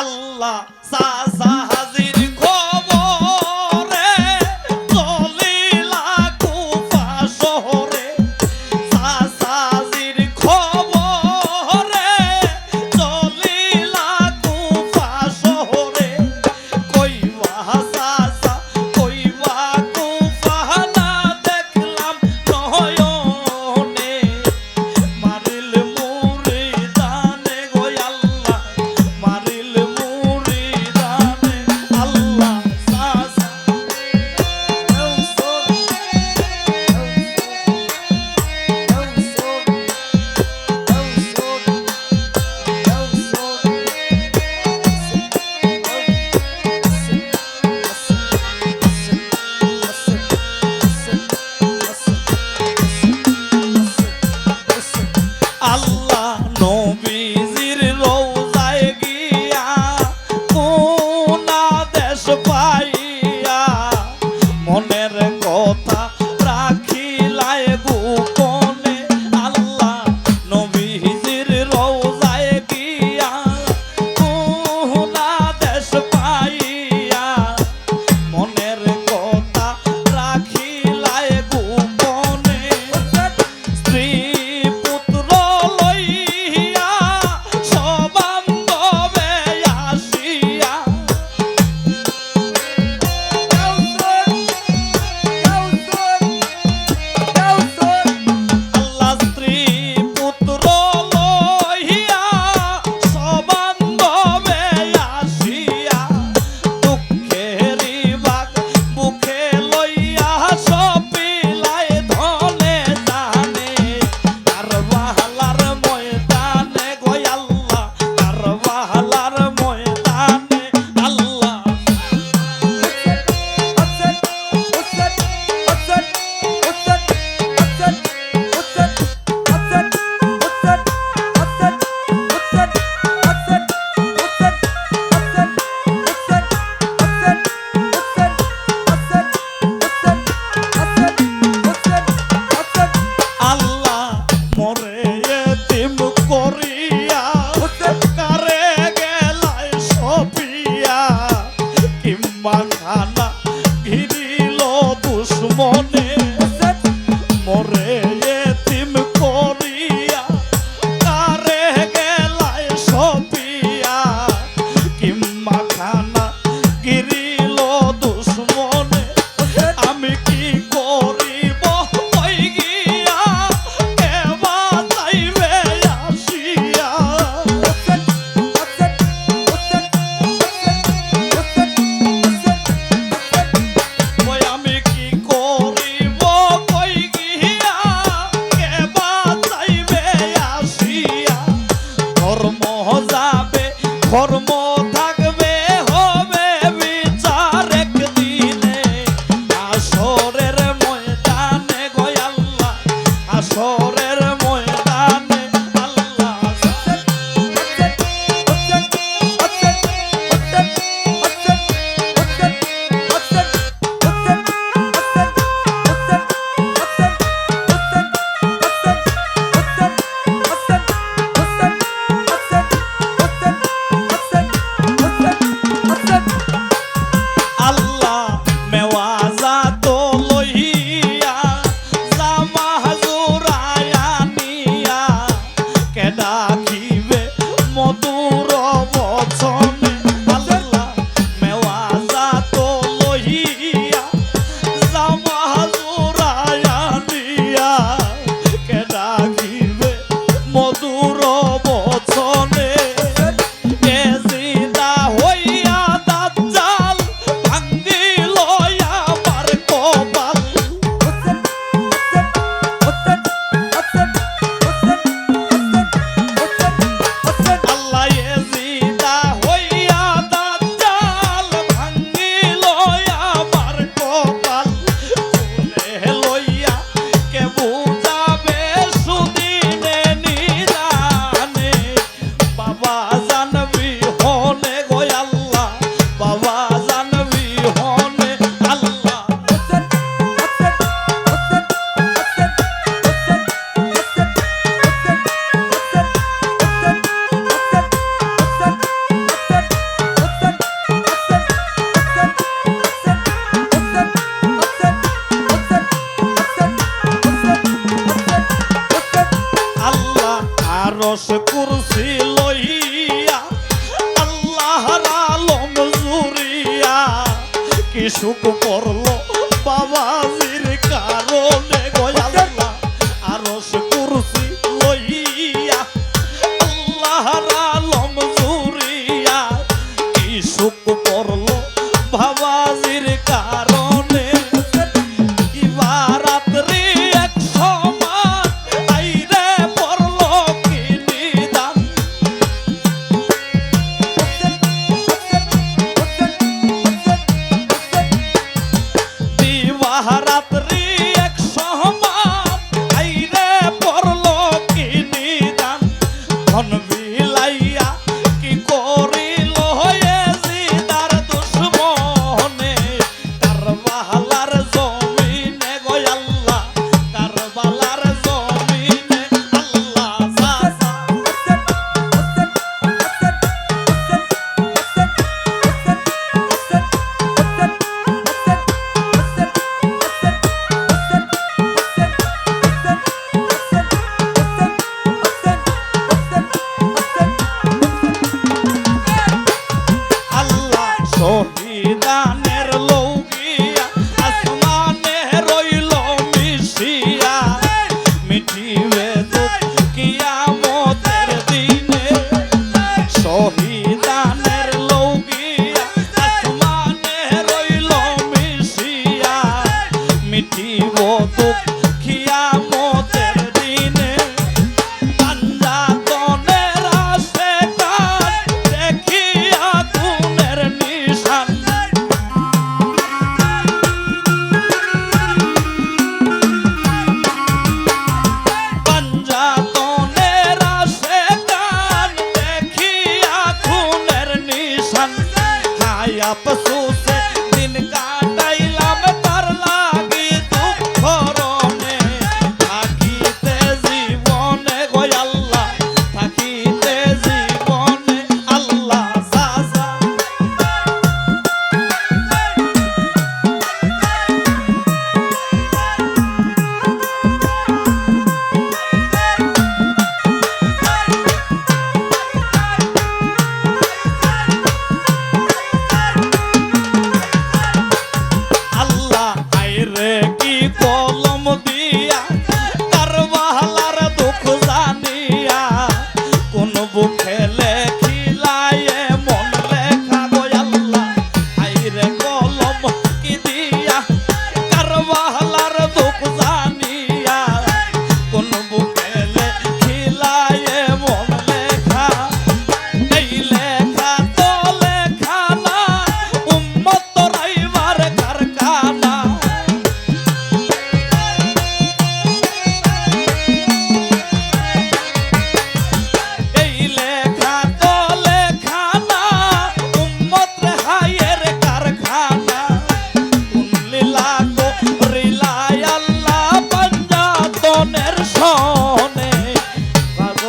আল্লাহ সাসা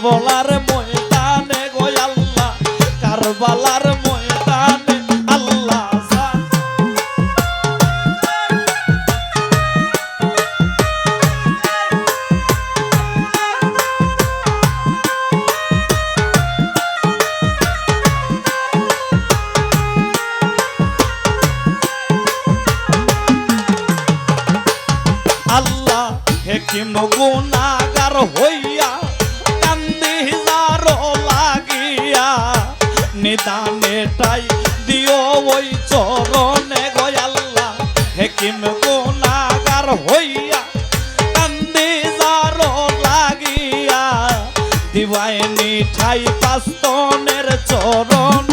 কারবালার ময়দানে গোয়াল্লা কারবালার ময়দানে আল্লাহ আল্লাহ হেকিম গুণাগার হই জালিম গুণাগার হইয়া কান্দি যার লাগিয়া দিবাইনি ঠাই পাস্তনের চরণ